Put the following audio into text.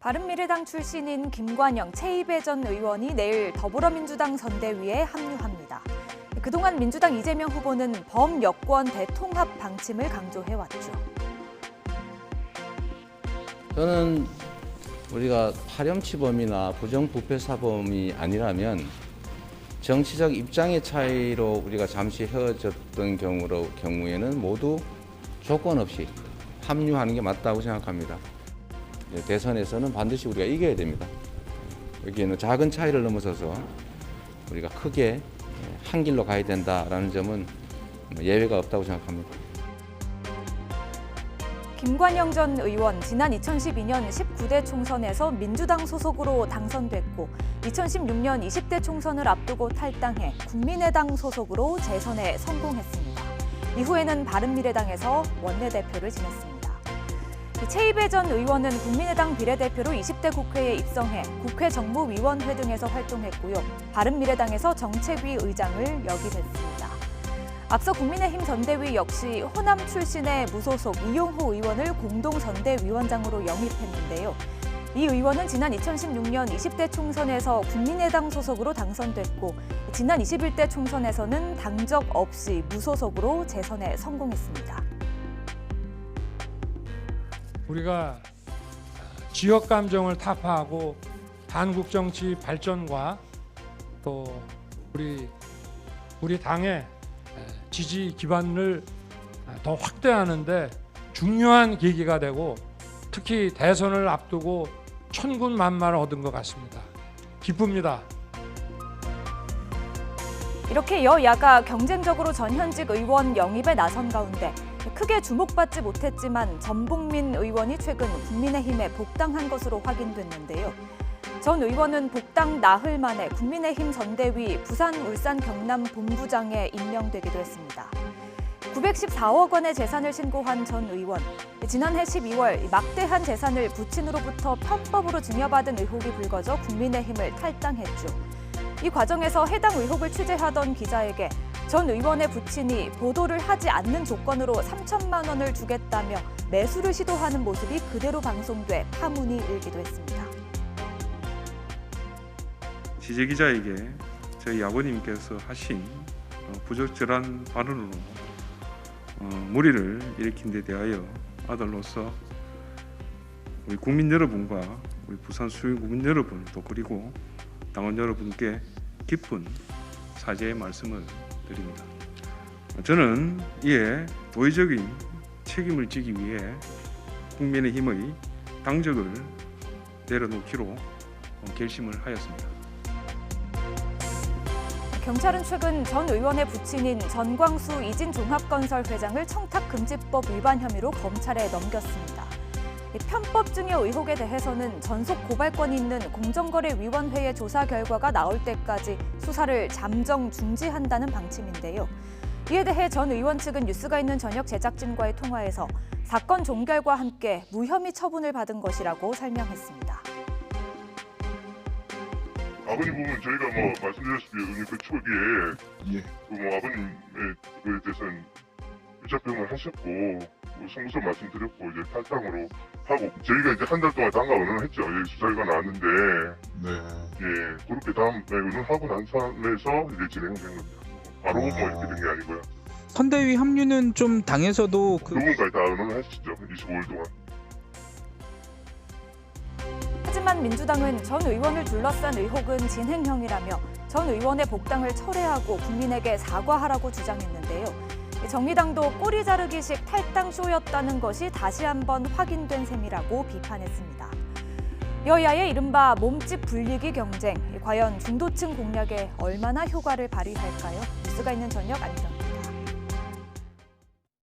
바른미래당 출신인 김관영 최이배 전 의원이 내일 더불어민주당 선대위에 합류합니다. 그동안 민주당 이재명 후보는 범여권 대통합 방침을 강조해왔죠. 저는 우리가 파렴치범이나 부정부패 사범이 아니라면 정치적 입장의 차이로 우리가 잠시 헤어졌던 경우로 경우에는 모두 조건 없이 합류하는 게 맞다고 생각합니다. 예, 대선에서는 반드시 우리가 이겨야 됩니다. 여기에는 작은 차이를 넘어서서 우리가 크게 예, 한 길로 가야 된다라는 점은 뭐 예외가 없다고 생각합니다. 김관영 전 의원 지난 2012년 19대 총선에서 민주당 소속으로 당선됐고 2016년 20대 총선을 앞두고 탈당해 국민의당 소속으로 재선에 성공했습니다. 이후에는 바른미래당에서 원내대표를 지냈습니다. 최이배 전 의원은 국민의당 비례대표로 20대 국회에 입성해 국회 정무위원회 등에서 활동했고요. 바른미래당에서 정책위 의장을 역임했습니다. 앞서 국민의힘 전대위 역시 호남 출신의 무소속 이용호 의원을 공동선대위원장으로 영입했는데요. 이 의원은 지난 2016년 20대 총선에서 국민의당 소속으로 당선됐고 지난 21대 총선에서는 당적 없이 무소속으로 재선에 성공했습니다. 우리가 지역 감정을 타파하고 한국 정치 발전과 또 우리 우리 당의 지지 기반을 더 확대하는데 중요한 계기가 되고 특히 대선을 앞두고 천군 만마를 얻은 것 같습니다. 기쁩니다. 이렇게 여야가 경쟁적으로 전현직 의원 영입에 나선 가운데 크게 주목받지 못했지만 전복민 의원이 최근 국민의힘에 복당한 것으로 확인됐는데요. 전 의원은 복당 나흘 만에 국민의힘 전대위 부산, 울산, 경남 본부장에 임명되기도 했습니다. 914억 원의 재산을 신고한 전 의원. 지난해 12월 막대한 재산을 부친으로부터 편법으로 증여받은 의혹이 불거져 국민의힘을 탈당했죠. 이 과정에서 해당 의혹을 취재하던 기자에게 전 의원의 부친이 보도를 하지 않는 조건으로 3천만 원을 주겠다며 매수를 시도하는 모습이 그대로 방송돼 파문이 일기도 했습니다. 취재 기자에게 저희 아버님께서 하신 어, 부적절한 발언으로 어, 무리를 일으킨 데 대하여 아들로서 우리 국민 여러분과 우리 부산 수유 국민 여러분 또 그리고 당원 여러분께 깊은 사죄의 말씀을 드립니다. 저는 이에 도의적인 책임을 지기 위해 국민의힘의 당적을 내려놓기로 어, 결심을 하였습니다. 경찰은 최근 전 의원의 부친인 전광수 이진종합건설 회장을 청탁금지법 위반 혐의로 검찰에 넘겼습니다. 이 편법 증여 의혹에 대해서는 전속 고발권이 있는 공정거래위원회의 조사 결과가 나올 때까지 수사를 잠정 중지한다는 방침인데요. 이에 대해 전 의원 측은 뉴스가 있는 저녁 제작진과의 통화에서 사건 종결과 함께 무혐의 처분을 받은 것이라고 설명했습니다. 아버님 보면 저희가 뭐 말씀드렸다시피 의원님 그 초기에 예. 그뭐 아버님에 대해서는 유착병을 하셨고 그 송구서 말씀드렸고 이제 탈당으로 하고 저희가 이제 한 달 동안 당과 의논을 했죠. 여기 수사가 나왔는데 네. 예 그렇게 다음 네, 의논하고 난 상에서 이제 진행된 겁니다. 바로 뭐 이렇게 된 게 아니고요. 선대위 합류는 좀 당에서도 그 누군가에 다 의논을 하시죠. 25일 동안. 하지만 민주당은 전 의원을 둘러싼 의혹은 진행형이라며 전 의원의 복당을 철회하고 국민에게 사과하라고 주장했는데요. 정의당도 꼬리 자르기식 탈당 쇼였다는 것이 다시 한번 확인된 셈이라고 비판했습니다. 여야의 이른바 몸집 불리기 경쟁, 과연 중도층 공략에 얼마나 효과를 발휘할까요? 뉴스가 있는 저녁 안녕.